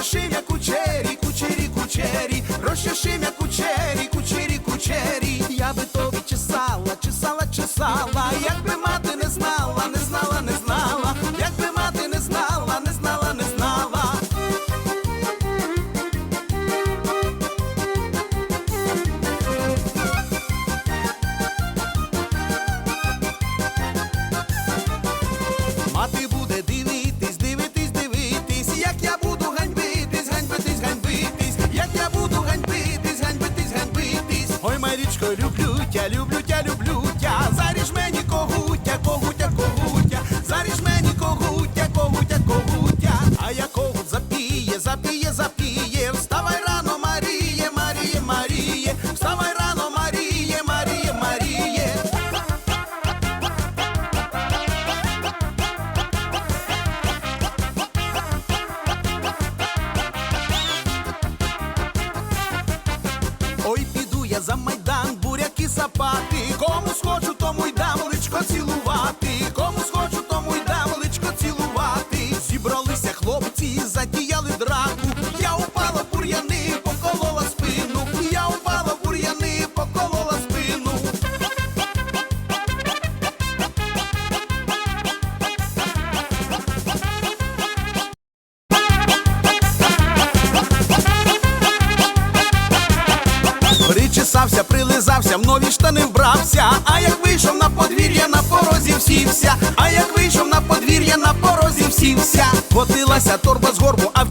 розчешив, як кучері, кучері, кучері, розчешив, як Марічко, люблю тя, люблю тя, люблю тя. Заріж мені когутя, когутя, когутя, заріж мені когутя, когутя, когутя. А я когут запіє, запіє, запіє. Вставай рано, Маріє, Маріє, Маріє. Вставай рано, Маріє, Маріє, Маріє. Ой, я за майдан, буряки сапати. Кому схочу, тому й дам личко цілувати. Прилизався, в нові штани вбрався. А як вийшов на подвір'я, на порозі всівся. А як вийшов на подвір'я, на порозі всівся. Котилася торба з горбу, а в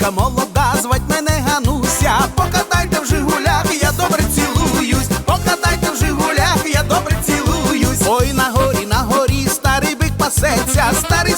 я молода, звать мене Гануся. Покатайте в Жигулях, я добре цілуюсь. Покатайте в Жигулях, я добре цілуюсь. Ой, на горі, на горі, старий бик пасеться. Старий